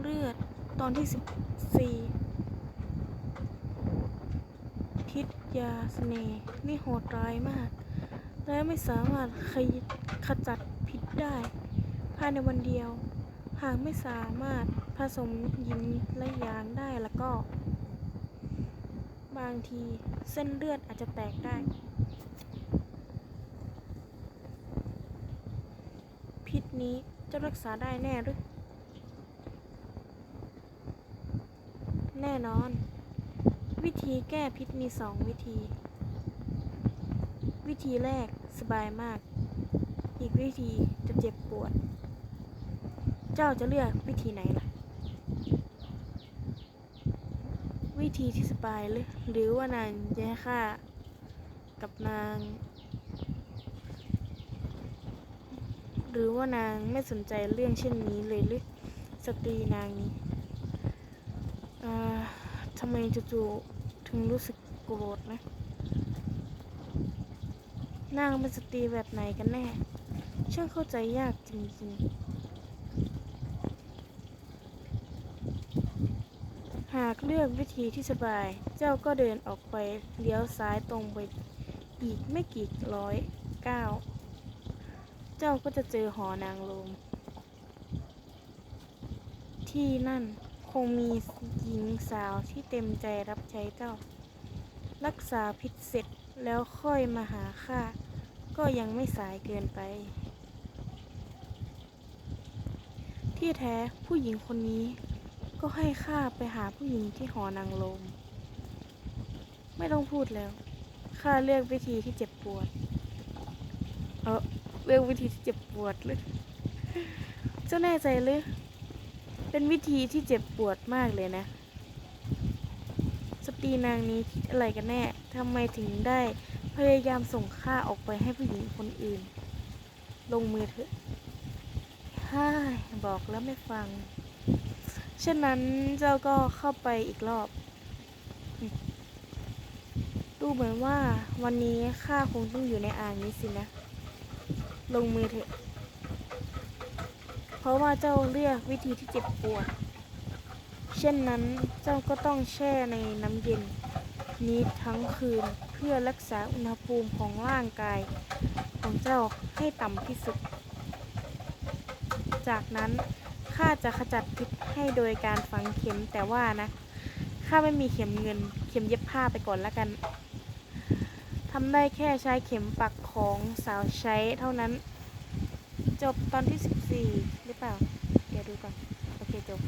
เลือดตอนที่สิบสี่พิษยาสเสน่ห์นี่โหดร้ายมาก และไม่สามารถขยขจัดพิษได้ ภายในวันเดียว หากไม่สามารถผสมหยินและยางได้แล้วก็ บางทีเส้นเลือดอาจจะแตกได้ พิษนี้จะรักษาได้แน่หรือ แน่นอน วิธีแก้พิษมีสองวิธี วิธีแรกสบายมาก อีกวิธีจะเจ็บปวด เจ้าจะเลือกวิธีไหนล่ะ วิธีที่สบายเลยหรือว่านางจะให้ข้ากับนาง หรือว่านางไม่สนใจเรื่องเช่นนี้เลยหรือสตรีนางนี้ ทำไมจู่ๆถึงรู้สึกโกรธนะนางเป็นสตรีแบบไหนกันแน่ ช่างเข้าใจยากจริงๆ หากเลือกวิธีที่สบาย เจ้าก็เดินออกไปเลี้ยวซ้ายตรงไปอีกไม่กี่ร้อยก้าวเจ้าก็จะเจอหอนางลมที่นั่น งมีหญิงสาวที่เต็มใจรับใช้เจ้า รักษาพิษเสร็จแล้วค่อยมาหาข้าก็ยังไม่สายเกินไป ที่แท้ผู้หญิงคนนี้ก็ให้ข้าไปหาผู้หญิงที่หอนางลม ไม่ต้องพูดแล้วข้าเลือกวิธีที่เจ็บปวด เออเลือกวิธีที่เจ็บปวดเลยเจ้าแน่ใจหรือ เป็นวิธีที่เจ็บปวดมากเลยนะ สตรีนางนี้คิดอะไรกันแน่ทำไมถึงได้พยายามส่งข้าออกไปให้ผู้หญิงคนอื่น ลงมือเถอะฮ่าบอกแล้วไม่ฟัง เช่นนั้นเจ้าก็เข้าไปอีกรอบ ดูเหมือนว่าวันนี้ข้าคงต้องอยู่ในอ่างนี้สินะ ลงมือเถอะ ราะว่าเจ้าเลือกวิธีที่เจ็บปวด เช่นนั้นเจ้าก็ต้องแช่ในน้ำเย็น นี้ทั้งคืนเพื่อรักษาอุณหภูมิของร่างกาย ของเจ้าให้ต่ำที่สุด จากนั้นข้าจะขจัดพิษให้โดยการฝังเข็มแต่ว่านะข้าไม่มีเข็มเงิน เข็มเย็บผ้าไปก่อนละกันทำได้แค่ใช้เข็มปักของสาวใช้เท่านั้น จบตอนที่สิบสี่หรือเปล่า เดี๋ยวดูก่อน โอเคจบ